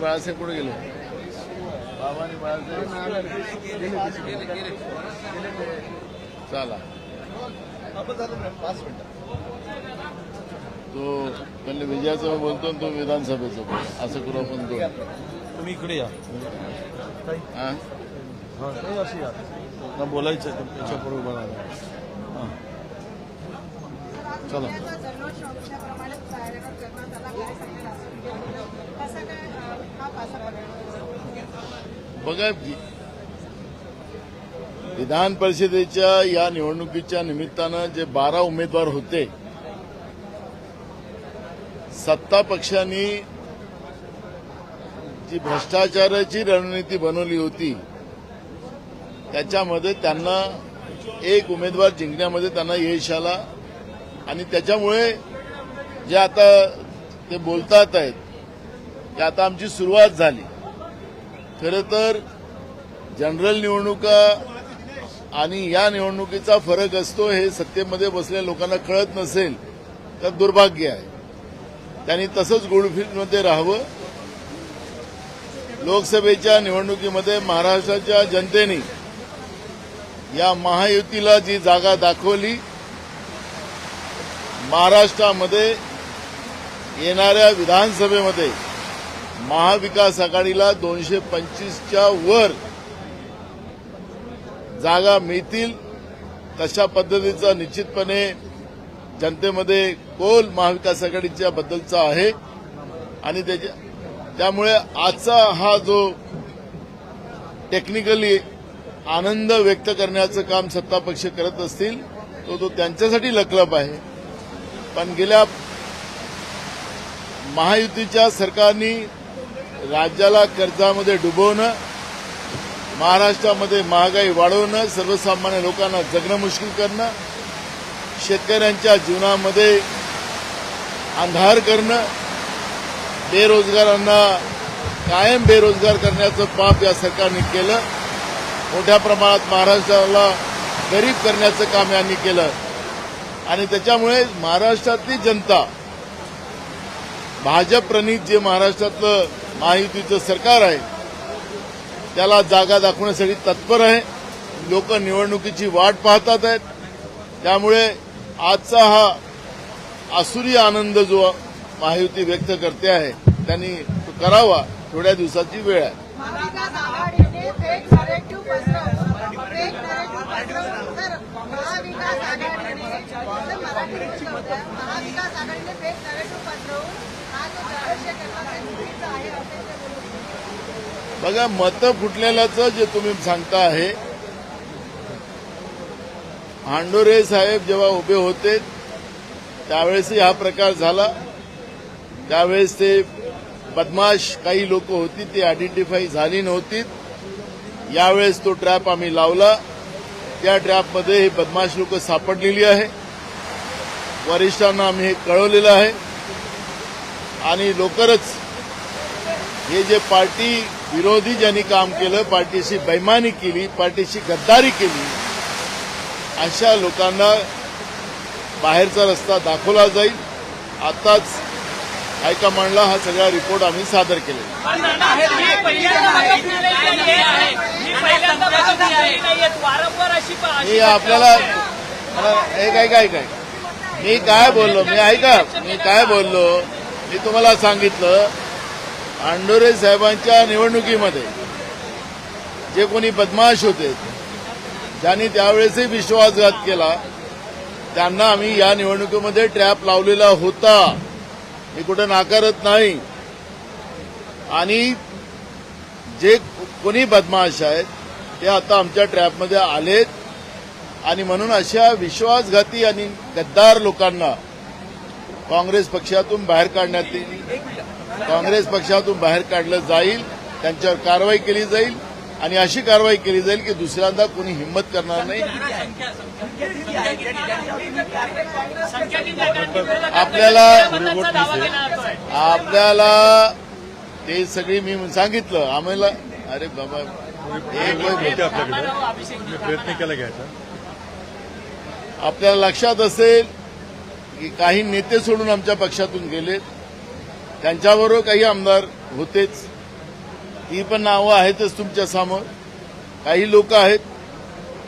बाळासाहेब कुठे गेले? बाबा आणि बाळासाहेब चला. तो पहिले विजयाचं बोलतो तो विधानसभेचं बोल असं करू आपण दोन. तुम्ही इकडे या. हा? हा अशी या ना बोलायचं आहे. त्याच्या बरोबर बोलायला हां चला प्रमाणे तयारी करण्यात आला काय सांगणार कसं काय अं, हा पासा पडला बघा विधान परिषदेच्या या निवडणुकीच्या निमित्तानं जे बारा उमेदवार होते सत्ता पक्षांनी जी भ्रष्टाचाराची रणनीती बनवली होती त्याच्यामध्ये त्यांना एक उमेदवार जिंकण्यामध्ये त्यांना यश आला. आणि त्याच्यामुळे जे आता ते बोलतात आहेत की आता आमची सुरुवात झाली. खरं तर जनरल निवडणुका आणि या निवडणुकीचा फरक असतो हे सत्तेमध्ये बसलेल्या लोकांना कळत नसेल तर दुर्भाग्य आहे. त्यांनी तसंच गुडफिल्डमध्ये राहावं. लोकसभेच्या निवडणुकीमध्ये महाराष्ट्राच्या जनतेने या महायुतीला जी जागा दाखवली महाराष्ट्रामध्ये येणाऱ्या विधानसभेमध्ये महाविकास आघाडीला दोनशे पंचवीसच्या वर जागा मिळतील तशा पद्धतीचा निश्चितपणे जनतेमध्ये कोल महाविकास आघाडीच्या बद्दलचा आहे. आणि त्याच्या त्यामुळे आजचा हा जो टेक्निकली आनंद व्यक्त करण्याचं काम सत्ता पक्ष करत असतील तो तो त्यांच्यासाठी लकलप आहे. पण गेल्या महायुतीच्या सरकारनी राज्याला कर्जामध्ये डुबवणं महाराष्ट्रामध्ये महागाई वाढवणं सर्वसामान्य लोकांना जगणं मुश्किल करणं शेतकऱ्यांच्या जीवनामध्ये अंधार करणं बेरोजगारांना कायम बेरोजगार करण्याचं पाप या सरकारने केलं. मोठ्या प्रमाणात महाराष्ट्राला गरीब करण्याचं काम यांनी केलं. आणि त्याच्यामुळे महाराष्ट्रातली जनता भाजप प्रणित जे महाराष्ट्रातलं महायुतीचं सरकार आहे त्याला जागा दाखवण्यासाठी तत्पर आहे. लोक निवडणुकीची वाट पाहतात आहेत. त्यामुळे आजचा हा आसुरी आनंद जो महायुती व्यक्त करते आहे त्यांनी तो करावा. थोड्या दिवसाची वेळ आहे. महाविकास आघाडीने फेक नरेटिव्ह पसरवून बघा मतं फुटलेल्याचं जे तुम्ही सांगता आहे हांडोरे साहेब जेव्हा उभे होते त्यावेळेसही हा प्रकार झाला. त्यावेळेस ते बदमाश काही लोक होती ती आयडेंटिफाय झाली नव्हती. यावेळेस तो ट्रॅप आम्ही लावला. त्या ट्रॅपमध्ये हे बदमाश लोक सापडलेली आहे. वरिष्ठांना आम्ही हे कळवलेलं आहे. आणि लवकरच हे जे पार्टी विरोधी ज्यांनी काम केलं पार्टीशी बैमानी केली पार्टीशी गद्दारी केली अशा लोकांना बाहेरचा रस्ता दाखवला जाईल. आताच हायकमांडला हा सगळा रिपोर्ट आम्ही सादर केलेला मी आपल्याला एक ऐका ऐका मी काय बोललो? मी ऐका. मी काय बोललो? मी तुम्हाला सांगितलं आंडोरे साहेबांच्या निवडणुकीमध्ये जे कोणी बदमाश होते ज्यांनी त्यावेळेसही विश्वासघात केला त्यांना आम्ही या निवडणुकीमध्ये ट्रॅप लावलेला होता. हे कुठं नाकारत नाही. आणि जे कोणी बदमाश आहेत ते आता आमच्या ट्रॅपमध्ये आलेत. आणि म्हणून अशा विश्वासघाती आणि गद्दार लोकांना काँग्रेस पक्षातून बाहेर काढण्यात येईल. काँग्रेस पक्षातून बाहेर काढलं जाईल त्यांच्यावर कारवाई केली जाईल आणि अशी कारवाई केली जाईल की दुसऱ्यांदा कोणी हिंमत करणार नाही. आपल्याला-. आपल्याला ते सगळी मी सांगितलं. आम्हाला अरे बाबा प्रयत्न केला घ्यायचा आपल्याला लक्षात असेल की काही नेते सोडून आमच्या पक्षातून गेलेत. त्यांच्याबरोबर काही आमदार होतेच. ती पण नावं आहेतच तुमच्यासमोर. काही लोक आहेत.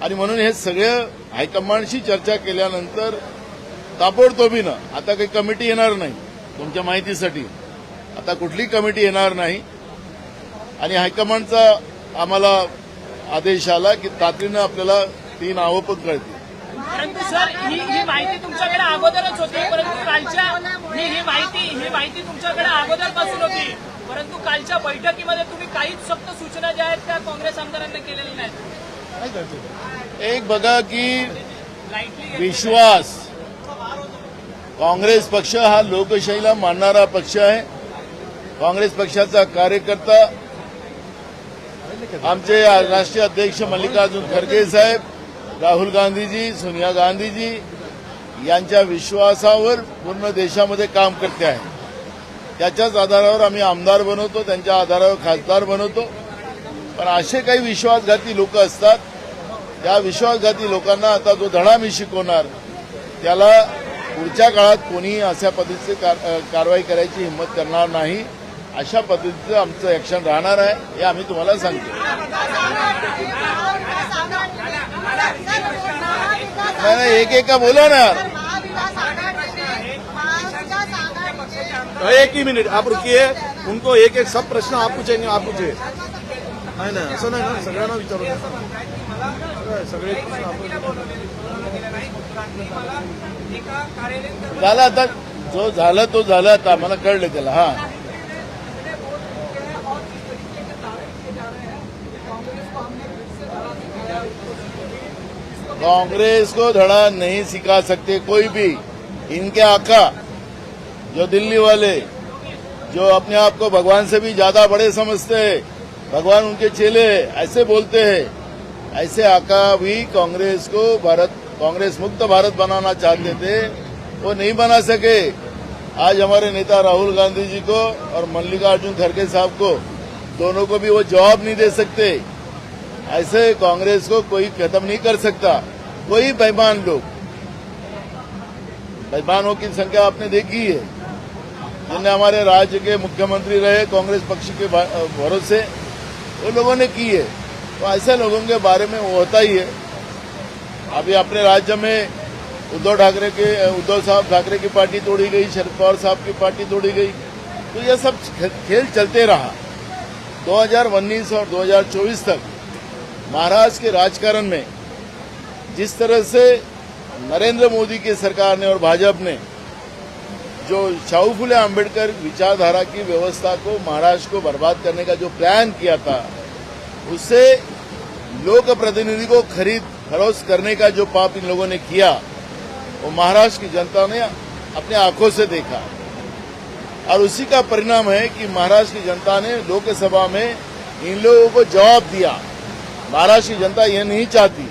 आणि म्हणून हे सगळं हायकमांडशी चर्चा केल्यानंतर ताबडतोबीनं आता काही कमिटी येणार नाही तुमच्या माहितीसाठी. आता कुठली कमिटी येणार नाही. आणि हायकमांडचा आम्हाला आदेश आला की तातडीनं आपल्याला ती नावं पण कळतील. परंतु सर ही ही माहिती तुमच्याकडे अगोदरच होती परंतु कालच्या ही ही माहिती ही माहिती तुमच्याकडे अगोदरपासून होती. परंतु कालच्या बैठकीमध्ये तुम्ही काहीच सक्त सूचना ज्या आहेत त्या काँग्रेस आमदारांना केलेल्या नाहीत. एक बघा की विश्वास. काँग्रेस पक्ष हा लोकशाहीला मानणारा पक्ष आहे. काँग्रेस पक्षाचा कार्यकर्ता आमचे राष्ट्रीय अध्यक्ष मल्लिकार्जुन खरगे साहेब राहुल गांधीजी सोनिया गांधीजी यांच्या विश्वासावर पूर्ण देशामध्ये काम करते आहे. त्याच्याच आधारावर आम्ही आमदार बनवतो त्यांच्या आधारावर खासदार बनवतो. पण असे काही विश्वासघाती लोक असतात त्या विश्वासघाती लोकांना आता जो धडा मी शिकवणार त्याला पुढच्या काळात कोणी अशा पद्धतीची कार- कारवाई करायची हिंमत करणार नाही. अशा पद्धतीचं आमचं ऍक्शन राहणार आहे हे आम्ही तुम्हाला सांगतो. नाही नाही, एक एक का बोला ना. आघाडीने एक ही मिनिट आप रुकिए. उनको एक एक सब प्रश्न आप पूछेंगे आप पूछे नाही नाही असं नाही ना सगळ्यांना विचारू नका. सगळे प्रश्न आपण झालं आता जो झालं तो झालं आता मला कळलं त्याला हा. कांग्रेस को धड़ा नहीं सिखा सकते कोई भी। इनके आका, जो दिल्ली वाले, जो अपने आप को भगवान से भी ज़्यादा बड़े समझते हैं, भगवान उनके चेले ऐसे बोलते हैं। ऐसे आका भी कांग्रेस को भारत, कांग्रेस मुक्त भारत बनाना चाहते थे, वो नहीं बना सके। आज हमारे नेता राहुल गांधी जी को और मल्लिकार्जुन खड़गे साहब को, दोनों को भी वो जवाब नहीं दे सकते। ऐसे कांग्रेस को कोई खत्म नहीं कर सकता। कोई बेमान लोग। बेईमानों की संख्या आपने देखी है। जिनने हमारे राज्य के मुख्यमंत्री रहे, कांग्रेस पक्ष के भरोसे, वो लोगों ने की है तो ऐसे लोगों के बारे में वो होता ही है। अभी अपने राज्य में उद्धव ठाकरे के, उद्धव साहब ठाकरे की पार्टी तोड़ी गई, शरद पवार साहब की पार्टी तोड़ी गई। तो यह सब खेल चलते रहा। 2019 और 2024 तक महाराष्ट्र के राजकारण में जिस तरह से नरेंद्र मोदी की सरकार ने और भाजपा ने जो शाहू फुले आंबेडकर विचारधारा की व्यवस्था को महाराष्ट्र को बर्बाद करने का जो प्लान किया था उससे लोक प्रतिनिधि को खरीद फरोख्त करने का जो पाप इन लोगों ने किया, वो महाराष्ट्र की जनता ने अपने आँखों से देखा। और उसी का परिणाम है कि महाराष्ट्र की जनता ने लोकसभा में इन लोगों को जवाब दिया। महाराष्ट्र की जनता यह नहीं चाहती।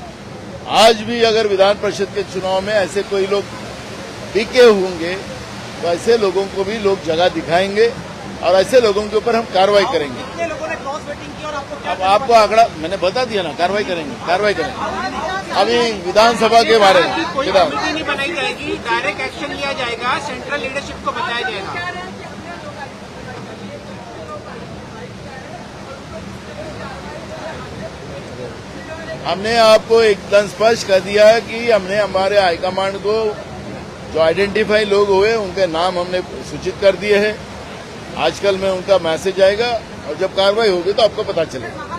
आज भी अगर विधान परिषद के चुनाव में ऐसे कोई लोग टिके होंगे तो ऐसे लोगों को भी लोग जगह दिखाएँगे और ऐसे लोगों के ऊपर हम कार्रवाई करेंगे। कितने लोगों ने क्रॉस वेटिंग की और आपको क्या अब आपको आंकड़ा मैंने बता दिया ना कार्रवाई करेंगे कार्रवाई करेंगे। अभी विधानसभा के बारे में डायरेक्ट एक्शन लिया जाएगा सेंट्रल लीडरशिप को बताया जाएगा। हमने आपको एकदम स्पष्ट कर दिया है कि हमने हमारे हाईकमांड को जो आइडेंटिफाई लोग हुए उनके नाम हमने सूचित कर दिए हैं। आजकल में उनका मैसेज आएगा और जब कार्रवाई होगी तो आपको पता चलेगा।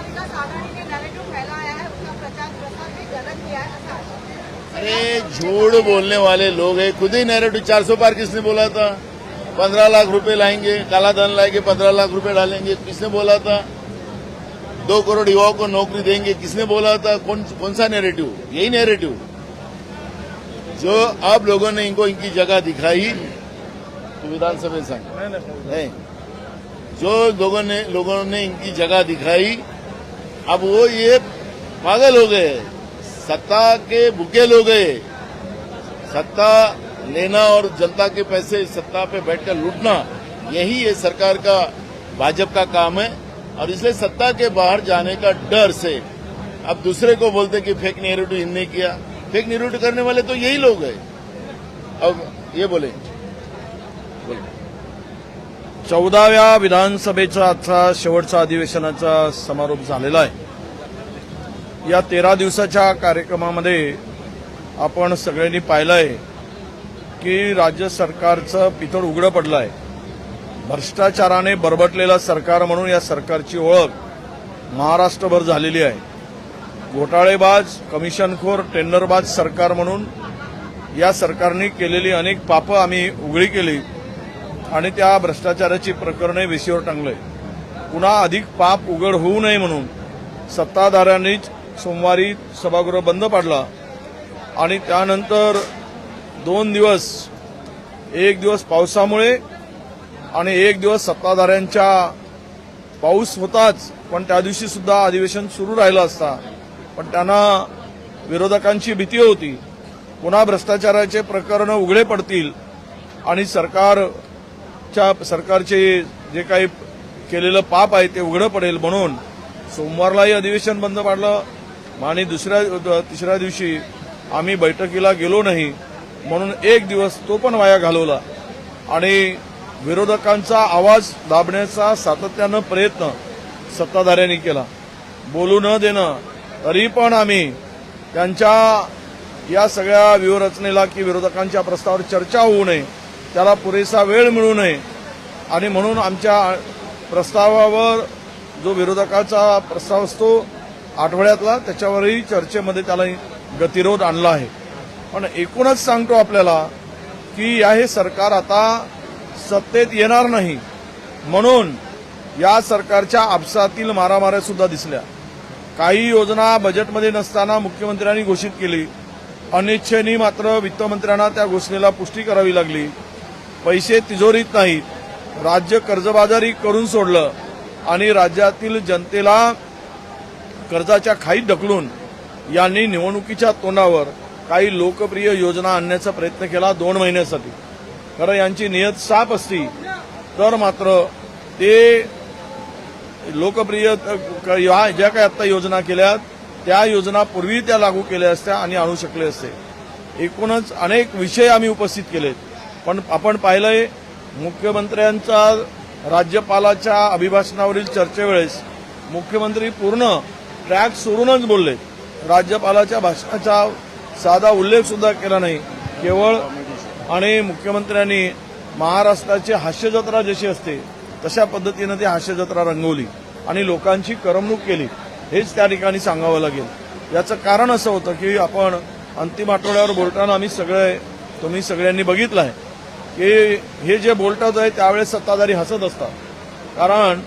अरे झूठ बोलने वाले लोग हैं। खुद ही नैरेटिव चार सौ पार किसने बोला था? पंद्रह लाख रुपए लाएँगे काला धन लाएँगे पंद्रह लाख रुपए डालेंगे किसने बोला था? दो करोड़ युवाओं को नौकरी देंगे। किसने बोला था? कौन कौन सा नेरेटिव यही नेरेटिव जो अब लोगों ने इनको इनकी जगह दिखाई तो विधानसभा सांग। नाही जो लोगों ने लोगों ने इनकी जगह दिखाई अब वो ये पागल हो गए। सत्ता के भूखे लोग गए सत्ता लेना और जनता के पैसे सत्ता पे बैठकर लूटना यही ये सरकार का भाजपा का काम है। और इसलिए सत्ता के बाहर जाने का डर से अब दूसरे को बोलते कि फेक नेरेटिव इनने किया। फेक नेरेटिव करने वाले तो यही लोग हैं। अब ये बोले। चौदाव्या विधानसभेचा आजचा शेवटचा अधिवेशनाचा समारोप झालेला आहे. या तेरा दिवसाच्या कार्यक्रमामध्ये आपण सगळ्यांनी पाहिलं आहे की राज्य सरकारचं पितळ उघडं पडलं आहे भ्रष्टाचाराने बरबटलेलं सरकार म्हणून या सरकारची ओळख महाराष्ट्रभर झालेली आहे. घोटाळेबाज कमिशनखोर टेंडरबाज सरकार म्हणून या सरकारने केलेली अनेक पापं आम्ही उघडी केली आणि त्या भ्रष्टाचाराची प्रकरणे वेशीवर टांगले. पुन्हा अधिक पाप उघड होऊ नये म्हणून सत्ताधाऱ्यांनीच सोमवारी सभागृह बंद पाडला आणि त्यानंतर दोन दिवस एक दिवस पावसामुळे आणि एक दिवस सत्ताधाऱ्यांच्या पाऊस होताच पण त्या दिवशी सुद्धा अधिवेशन सुरू राहिलं असता. पण त्यांना विरोधकांची भीती होती. पुन्हा भ्रष्टाचाराचे प्रकरण उघडे पडतील. आणि सरकारच्या सरकारचे जे काही केलेलं पाप आहे ते उघडं पडेल म्हणून सोमवारलाही अधिवेशन बंद पाडलं. आणि दुसऱ्या तिसऱ्या दिवशी आम्ही बैठकीला गेलो नाही. म्हणून एक दिवस तो पण वाया घालवला. आणि विरोधकांचा आवाज दाबण्याचा सातत्यानं प्रयत्न सत्ताधाऱ्यांनी केला. बोलू न देणं तरी पण आम्ही त्यांच्या या सगळ्या व्यूहरचनेला की विरोधकांच्या प्रस्तावावर चर्चा होऊ नये त्याला पुरेसा वेळ मिळू नये आणि म्हणून आमच्या प्रस्तावावर जो विरोधकाचा प्रस्ताव असतो आठवड्यातला त्याच्यावरही चर्चेमध्ये त्याला गतिरोध आणला आहे. पण एकूणच सांगतो आपल्याला की या हे सरकार आता सत्तेत येणार नाही. म्हणून या सरकारच्या आपसातील मारामाऱ्या सुद्धा दिसल्या. काही योजना बजेटमध्ये नसताना मुख्यमंत्र्यांनी घोषित केली. अनिच्छेनी मात्र वित्तमंत्र्यांना त्या घोषणेला पुष्टी करावी लागली. पैसे तिजोरीत नाहीत. राज्य कर्जबाजारी करून सोडलं आणि राज्यातील जनतेला कर्जाच्या खाईत ढकलून यांनी निवडणुकीच्या तोंडावर काही लोकप्रिय योजना आणण्याचा प्रयत्न केला दोन महिन्यासाठी. खरं यांची नियत साफ असती तर मात्र ते लोकप्रिय या ज्या काही आता योजना केल्या त्या योजना पूर्वी त्या लागू केल्या असत्या आणि आणू शकले असते. एकूणच अनेक विषय आम्ही उपस्थित केलेत. पण आपण पाहिलंय मुख्यमंत्र्यांचा राज्यपालाच्या अभिभाषणावरील चर्चेवेळेस मुख्यमंत्री पूर्ण ट्रॅक सोडूनच बोलले. राज्यपालाच्या भाषणाचा साधा उल्लेख सुद्धा केला नाही. केवळ आणि मुख्यमंत्र्यांनी महाराष्ट्राची हास्यजत्रा जशी असते तशा पद्धतीनं ती हास्यजत्रा रंगवली आणि लोकांची करमणूक केली हेच त्या ठिकाणी सांगावं लागेल. याचं कारण असं होतं की आपण अंतिम आठवड्यावर बोलताना आम्ही सगळे तुम्ही सगळ्यांनी बघितलं आहे की हे जे बोलतात आहे त्यावेळेस सत्ताधारी हसत असतात. कारण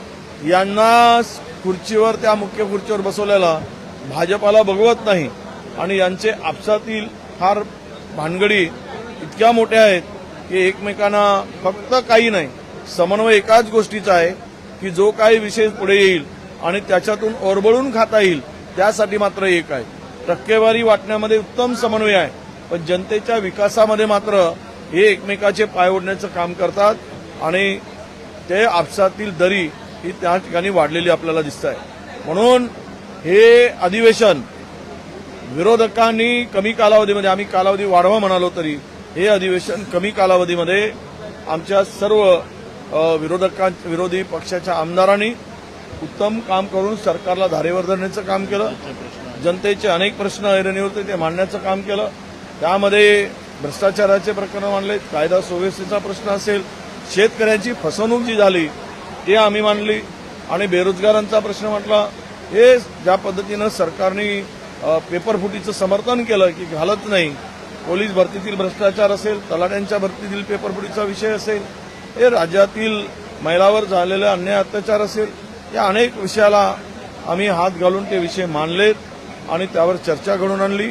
यांना खुर्चीवर त्या मुख्य खुर्चीवर बसवलेला भाजपाला बघवत नाही आणि यांचे आपसातील फार भानगडी इतक्या मोठ्या आहेत की एकमेकांना फक्त काही नाही समन्वय एकाच गोष्टीचा आहे की जो काही विषय पुढे येईल आणि त्याच्यातून ओरबळून खाता येईल त्यासाठी मात्र एक आहे. टक्केवारी वाटण्यामध्ये उत्तम समन्वय आहे पण जनतेच्या विकासामध्ये मात्र हे एकमेकाचे पाय ओढण्याचं काम करतात आणि ते आपसातील दरी ही त्या ठिकाणी वाढलेली आपल्याला दिसत आहे म्हणून हे अधिवेशन विरोधकांनी कमी कालावधीमध्ये आम्ही कालावधी वाढवा म्हणालो तरी हे अधिवेशन कमी कालावधीमध्ये आमच्या सर्व विरोधकां विरोधी पक्षाच्या आमदारांनी उत्तम काम करून सरकारला धारेवर धरण्याचं काम केलं. जनतेचे अनेक प्रश्न ऐरणीवर होते ते मांडण्याचं काम केलं. त्यामध्ये भ्रष्टाचाराचे प्रकरण मांडले कायदा सुव्यवस्थेचा प्रश्न असेल शेतकऱ्यांची फसवणूक जी झाली ते आम्ही मांडली आणि बेरोजगारांचा प्रश्न म्हटला. हे ज्या पद्धतीनं सरकारने पेपरफुटीचं समर्थन केलं की घालत नाही पोलीस भरतीतील भ्रष्टाचार असेल तलाट्यांच्या भरतीतील पेपरपुडीचा विषय असेल हे राज्यातील महिलावर झालेले अन्याय अत्याचार असेल या अनेक विषयाला आम्ही हात घालून ते विषय मानलेत आणि त्यावर चर्चा घडून आणली.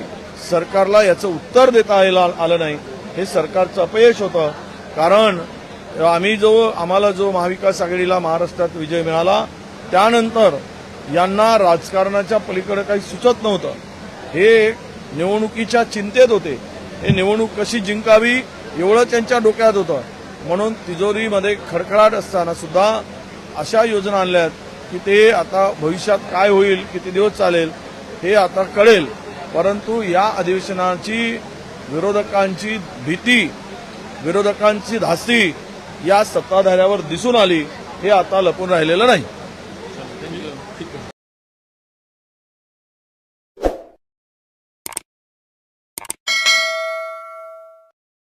सरकारला याचं उत्तर देता यायला आलं नाही. हे सरकारचं अपयश होतं. कारण आम्ही जो आम्हाला जो महाविकास आघाडीला महाराष्ट्रात विजय मिळाला त्यानंतर यांना राजकारणाच्या पलीकडे काही सुचत नव्हतं. हे निवडणुकीच्या चिंतेत होते. हे निवडणूक कशी जिंकावी एवढं त्यांच्या डोक्यात होतं. म्हणून तिजोरीमध्ये खडखडाट असताना सुद्धा अशा योजना आणल्यात की ते आता भविष्यात काय होईल किती दिवस चालेल हे आता कळेल. परंतु या अधिवेशनाची विरोधकांची भीती विरोधकांची धास्ती या सत्ताधाऱ्यावर दिसून आली हे आता लपून राहिलेलं नाही.